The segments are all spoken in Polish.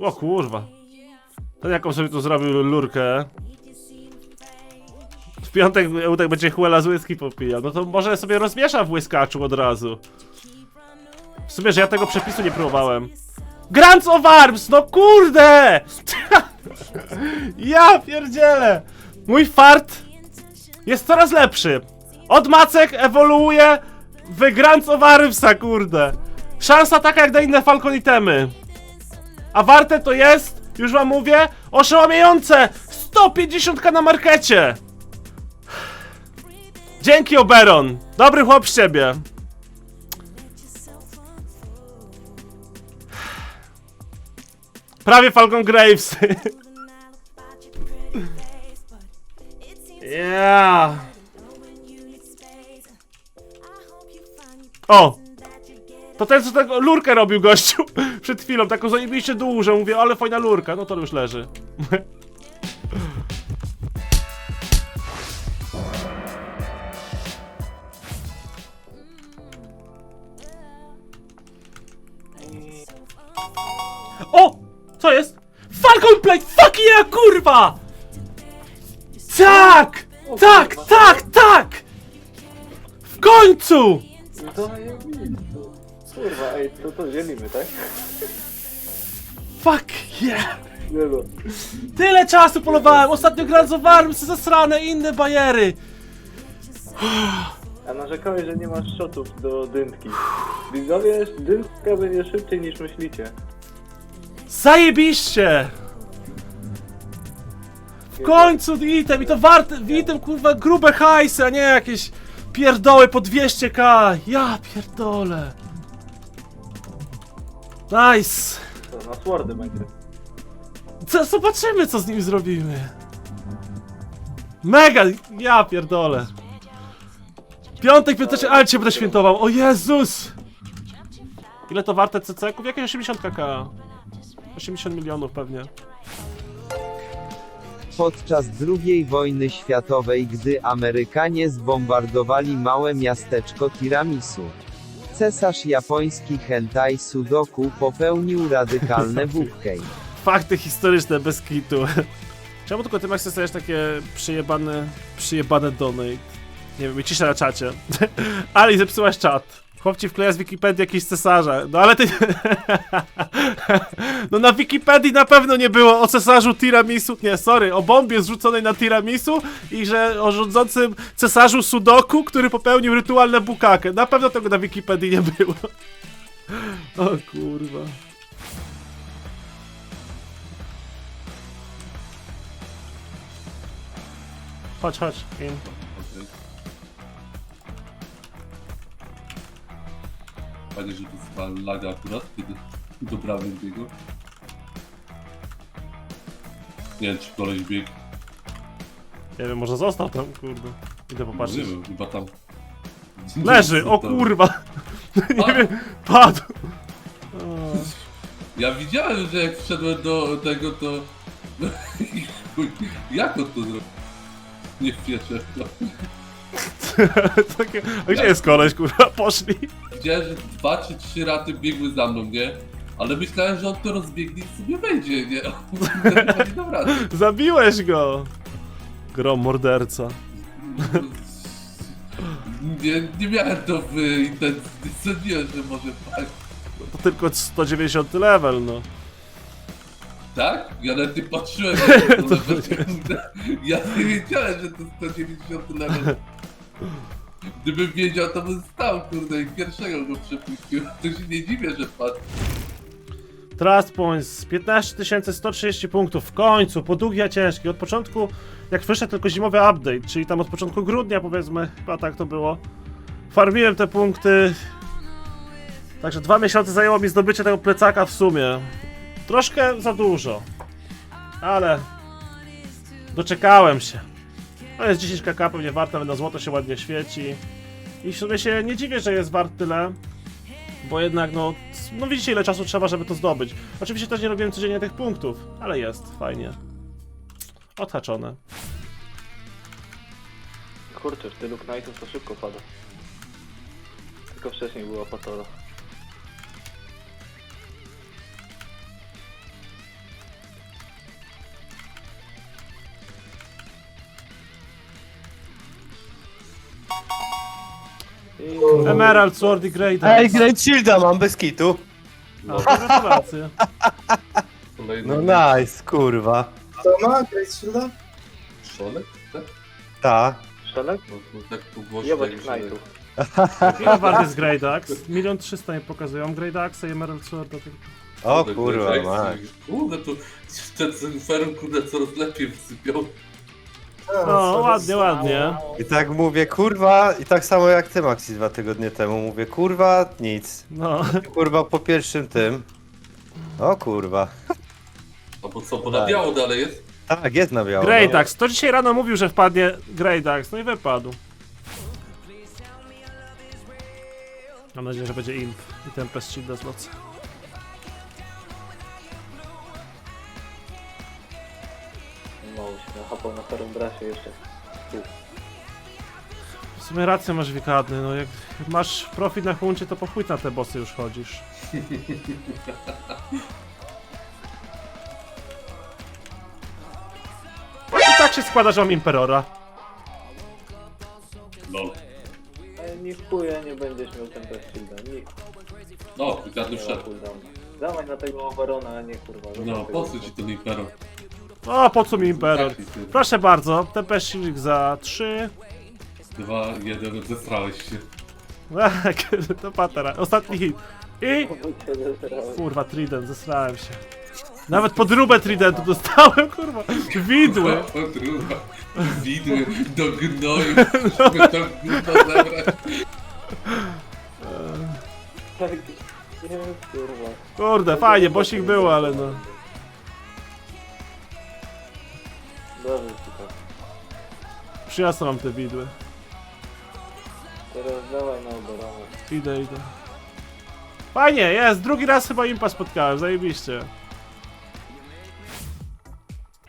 O kurwa. Ten jaką sobie tu zrobił lurkę. W piątek Eutek będzie Huela z whisky popijał. No to może sobie rozmiesza w łyskaczu od razu. W sumie, że ja tego przepisu nie próbowałem. Grants of Arms! No kurde! ja pierdzielę! Mój fart jest coraz lepszy. Od macek ewoluuje w Grants of Armsa, kurde. Szansa taka jak na inne Falcon itemy. A warte to jest, już wam mówię, oszałamiające 150k na markecie. Dzięki Oberon. Dobry chłop z ciebie. Prawie Falcon Graves. yeah. O! To ten, co tego lurkę robił gościu przed chwilą, taką zajebiście dużą. Mówię, ale fajna lurka. No to już leży. O! Co jest? Falcon Plate! Fuck yeah, kurwa! Tak! Tak, tak, tak! W końcu! To Kurwa, ej, to to dzielimy, tak? Fuck yeah! Nie no. Tyle czasu polowałem! Ostatnio za Arms, zasrane inne bajery! A narzekałeś, że nie masz shotów do dętki. Widzowie, dętka będzie szybciej niż myślicie. Zajebiście! W końcu item i to warte, item kurwa grube hajsy, a nie jakieś pierdoły po 200k! Ja pierdolę! Nice! To na swordy będzie. Co, zobaczymy co z nim zrobimy. Mega! Ja pierdolę. Piątek, piąteczek, ale cię będę świętował. O Jezus! Ile to warte CC-ków? Jakieś 80 kk. 80 milionów pewnie. Podczas II wojny światowej, gdy Amerykanie zbombardowali małe miasteczko Tiramisu, cesarz japoński Hentai Sudoku popełnił radykalne bukkej. Fakty historyczne bez kitu. Czemu tylko ty masz dostajesz takie przyjebane, przyjebane donate? Nie wiem, i cisza na czacie. Ali, zepsułaś czat. Chłop ci wkleja z Wikipedii jakiś cesarza. No ale ty... no na Wikipedii na pewno nie było o cesarzu tiramisu. Nie, sorry, o bombie zrzuconej na tiramisu i że o rządzącym cesarzu Sudoku, który popełnił rytualne bukakę. Na pewno tego na Wikipedii nie było. o kurwa. Chodź, chodź. In. Fajnie, że tu chyba laga akurat, kiedy dobrałem biegu. Nie wiem, czy koleś biegł. Nie wiem, może został tam, kurde. Idę Nie popatrzeć. wiem, chyba tam... Leży, o kurwa! Nie wiem, padł! O, Ja widziałem, że jak wszedłem do tego, to... Jak on to zrobił? Nie wierzę. No. Takie, a gdzie jest koleś, kurwa? Poszli. Widziałem, że dwa czy trzy raty biegły za mną, nie? Ale myślałem, że on to rozbiegnie i sobie wejdzie, nie? Dam. Zabiłeś go! Grom morderca. Nie, nie miałem to w intencji, nie sądziłem, że może paść. To tylko 190 level, no. Tak? Ja nawet nie patrzyłem na to, To. Ja nie wiedziałem, że to 190 level. Gdybym wiedział, to bym stał, kurde, i pierwszego go przepuścił. To się nie dziwię, że padł. Trust points, 15 130 punktów, w końcu, po długi a ciężki. Od początku, jak wyszedł tylko zimowy update, czyli tam od początku grudnia powiedzmy, chyba tak to było. Farmiłem te punkty. Także dwa miesiące zajęło mi zdobycie tego plecaka w sumie. Troszkę za dużo. Ale doczekałem się. No jest 10 kk, pewnie warte, ale na złoto się ładnie świeci. I w sumie się nie dziwię, że jest wart tyle. Bo jednak, no, no widzicie ile czasu trzeba, żeby to zdobyć. Oczywiście też nie robiłem codziennie tych punktów, ale jest, fajnie. Odhaczone. Kurczę, w tylu knajtów to szybko pada. Tylko wcześniej była patola. Emerald, Sword i Great Ej, Axe. Great Shielda mam bez kitu. No, to gratulacje. Kolejny No nice, kurwa. To ma Great Shielda? Szolek? Tak? Ta. Szelek? No, to tak tu głośno. Jebać jak knajtów. Ile wart jest Great Axe? Milion trzysta nie pokazują. Great Axe i Emerald Sword. to O kurwa, kurde, mać. Kurde, to ten Zenferum, kurde, coraz lepiej wsypiał. No, co ładnie, ładnie. I tak mówię, kurwa, i tak samo jak ty, Maxi, dwa tygodnie temu. Mówię, kurwa, nic. No. Kurwa, po pierwszym tym. O kurwa. A bo co, bo na biało dalej jest? Tak, jest na biało. No. Axe. To dzisiaj rano mówił, że wpadnie Great Axe. No i wypadł. Mam nadzieję, że będzie Imp i Tempest Shield do złoca. Mało się nachapał na starym brasie jeszcze. W sumie rację masz wikadny, no jak masz profit na huncie, to po chuj na te bossy już chodzisz. I tak się składa, że mam Imperora. No. Ale ni w chuja nie będziesz miał ten bez shielda. Ni No, nie ma wszedł. cooldowna. Dawaj na tego Avarona, a nie kurwa. No, po tego- co ci ten Impero? O, po co mi Imperor? Proszę bardzo, Tempest Shield za 3. Dwa, jeden, zestrałeś się. Tak, to patera. Ostatni hit. I... Kurwa, Trident, zesrałem się. Nawet podróbę Tridentu dostałem, kurwa. Widły. Podruba. Widły do gnoju. Żeby to gówno zabrać. Tak, nie, kurwa. Kurde, fajnie, bosik było, ale no. Dobrze ci to. Przyjazno mam te widły. Teraz dawaj na Avarona. Idę, idę. Fajnie, jest, drugi raz chyba impa spotkałem, zajebiście.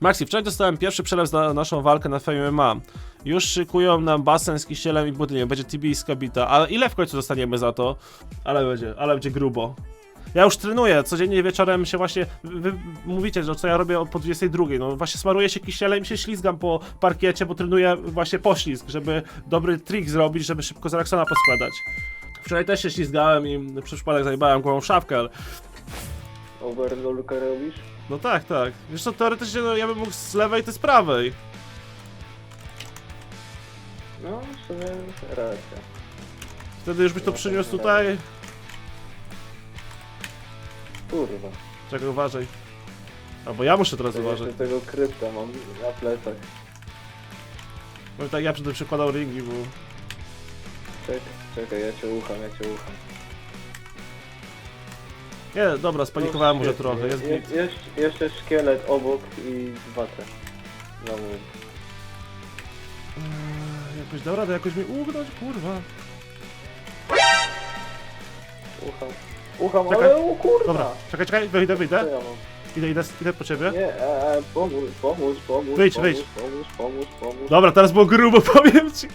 Maxi, wczoraj dostałem pierwszy przelew na naszą walkę na Fame MMA. Już szykują nam basen z kisielem i budynkiem, będzie TB i skabita. Ale ile w końcu dostaniemy za to? Ale będzie, ale będzie grubo. Ja już trenuję, codziennie wieczorem się właśnie, wy mówicie, że co ja robię po 22, no właśnie smaruję się kisielem i się ślizgam po parkiecie, bo trenuję właśnie poślizg, żeby dobry trik zrobić, żeby szybko z Raksona poskładać. Wczoraj też się ślizgałem i przy przypadek zajebałem głową szafkę, ale Overlulka robisz? no tak, tak. Wiesz co, teoretycznie no, ja bym mógł z lewej, ty z prawej. No, w sumie racja. Wtedy już byś to przyniósł tutaj. Kurwa. Czekaj, uważaj. Albo ja muszę teraz uważać. jeszcze tego krypta mam na plecach. Bo tak ja będę przykładał ringi, bo... Czekaj, czekaj, ja cię ucham, ja cię ucham. Nie, dobra, spanikowałem No, może świetnie. trochę, jest Je, jeszcze, jeszcze szkielet obok i watę. No mówię. Eee, Jakoś dał radę jakoś mi ugnąć, kurwa. Ucham. Ucham, Czekaj. ale o kurwa! Dobra, czekaj, czekaj, wyjdę, Co wyjdę. ja mam? Idę, idę, idę po ciebie. Nie, e, e, pomóż, pomóż, pomóż, Wyjdź, pomóż, wyjdź. pomóż, pomóż, pomóż. Dobra, teraz było grubo, powiem ci.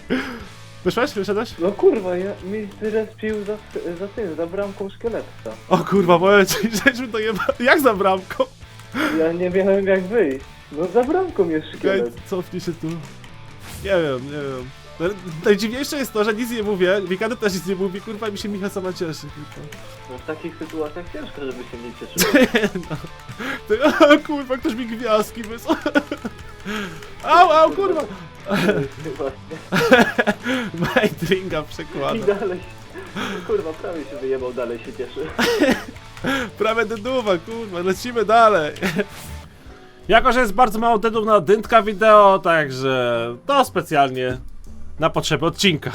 Wyszłeś? Wyszedłeś? No kurwa, ja, mi zrespił za, za tym, za bramką szkieletta. O kurwa, powiem ci, żeśmy to jeba... Jak za bramką? Ja nie miałem jak wyjść. No za bramką jest Okej, szkielet. cofnij się tu. Nie wiem, nie wiem. Naj- Najdziwniejsze jest to, że nic nie mówię, Wikady też nic nie mówi, kurwa i mi się Michał sama cieszy. No w takich sytuacjach ciężko, żeby się nie cieszyło. no. Ty, o, kurwa, ktoś mi gwiazdki wysłał. Au, au, kurwa! Majdringa I przekłada. dalej. Kurwa, prawie się wyjebał, dalej się cieszy. Prawie deduwa, kurwa, lecimy dalej. Jako, że jest bardzo mało dedów na dyntka wideo, także to specjalnie na potrzeby odcinka.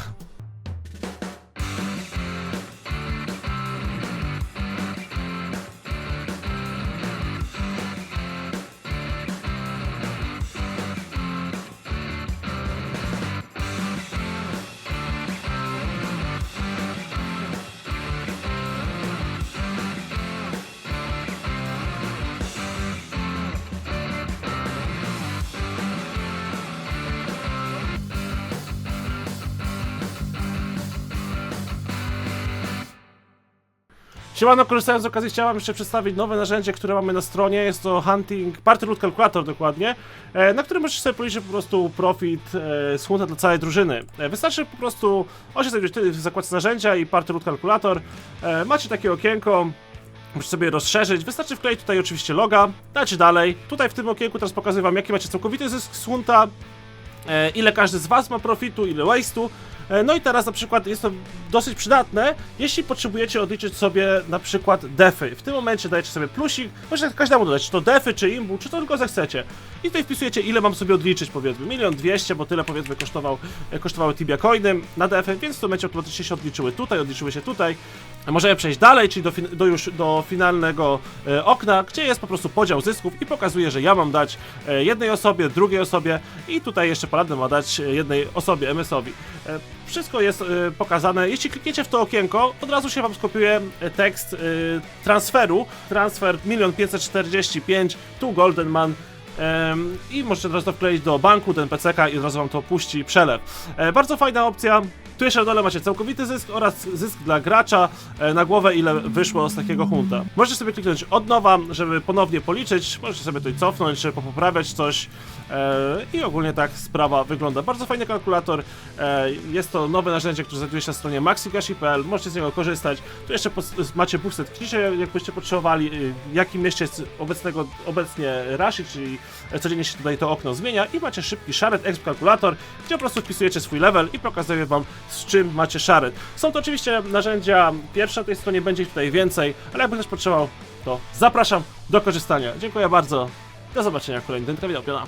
Siemano, korzystając z okazji chciałem jeszcze przedstawić nowe narzędzie, które mamy na stronie. Jest to Hunting Party Root Calculator dokładnie, e, na którym możesz sobie policzyć po prostu profit e, z hunta dla całej drużyny. E, Wystarczy po prostu, tutaj w zakładce narzędzia i Party Root Calculator. Macie takie okienko, Musisz sobie rozszerzyć. Wystarczy wkleić tutaj oczywiście loga, dać dalej. Tutaj w tym okienku teraz pokazuję wam jaki macie całkowity zysk e, ile każdy z was ma profitu, ile waste'u. E, No i teraz na przykład jest to dosyć przydatne, jeśli potrzebujecie odliczyć sobie na przykład defy. W tym momencie dajecie sobie plusik, możecie każdemu dodać, czy to defy, czy imbu, czy to tylko zechcecie. I tutaj wpisujecie ile mam sobie odliczyć powiedzmy, milion dwieście, bo tyle powiedzmy kosztował, e, kosztowały Tibia Coiny na defy, więc w tym momencie automatycznie się odliczyły tutaj, odliczyły się tutaj. Możemy przejść dalej, czyli do, do już do finalnego e, okna, gdzie jest po prostu podział zysków i pokazuje, że ja mam dać e, jednej osobie, drugiej osobie i tutaj jeszcze paladyn ma dać e, jednej osobie, MS-owi. E, wszystko jest e, pokazane. Jeśli klikniecie w to okienko, od razu się wam skopiuje e, tekst transferu. Transfer 1 545 tu Golden Man. I możecie teraz to wkleić do banku, do NPC-ka i od razu wam to puści przelew. E, bardzo fajna opcja. Tu jeszcze na dole macie całkowity zysk oraz zysk dla gracza e, na głowę, ile wyszło z takiego hunta. Możecie sobie kliknąć od nowa, żeby ponownie policzyć. Możecie sobie tutaj cofnąć, żeby poprawiać coś. E, I ogólnie tak sprawa wygląda. Bardzo fajny kalkulator. Jest to nowe narzędzie, które znajduje się na stronie maxigashi.pl. Możecie z niego korzystać. Tu jeszcze macie boosted klisze, jakbyście potrzebowali. y, W jakim mieście jest obecnego, obecnie Rashi, czyli codziennie się tutaj to okno zmienia. I macie szybki Shared Exp kalkulator, gdzie po prostu wpisujecie swój level i pokazuje wam z czym macie Shared. Są to oczywiście narzędzia pierwsze na tej stronie, będzie ich tutaj więcej, ale jakby ktoś potrzebował, to zapraszam do korzystania. Dziękuję bardzo. Do zobaczenia w kolejnym dętka wideo. Piona.